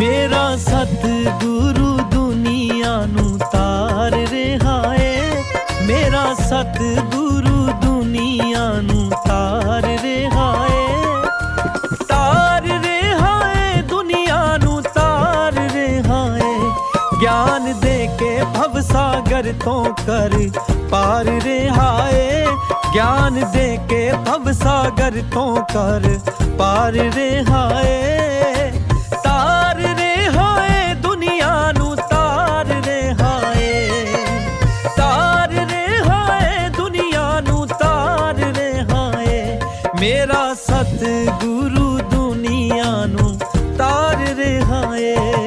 ਮੇਰਾ ਸਤਿਗੁਰੂ ਦੁਨੀਆ ਨੂੰ ਤਾਰ ਰਿਹਾ ਏ। ਮੇਰਾ ਸਤਿਗੁਰੂ ਦੁਨੀਆ ਨੂੰ ਤਾਰ ਰਿਹਾ ਏ। ਤਾਰ ਰਿਹਾ ਏ, ਦੁਨੀਆ ਨੂੰ ਤਾਰ ਰਿਹਾ ਏ। ਗਿਆਨ ਦੇ ਕੇ ਭਵ ਸਾਗਰ ਤੋਂ ਕਰ ਪਾਰ ਰਿਹਾ ਏ। ਗਿਆਨ ਦੇ ਕੇ ਭਵ ਸਾਗਰ ਤੋਂ ਕਰ ਪਾਰ ਰਿਹਾ ਏ। ਏ ਮੇਰਾ ਸਤਿਗੁਰੂ ਦੁਨੀਆ ਨੂੰ ਤਾਰ ਰਿਹਾ ਏ।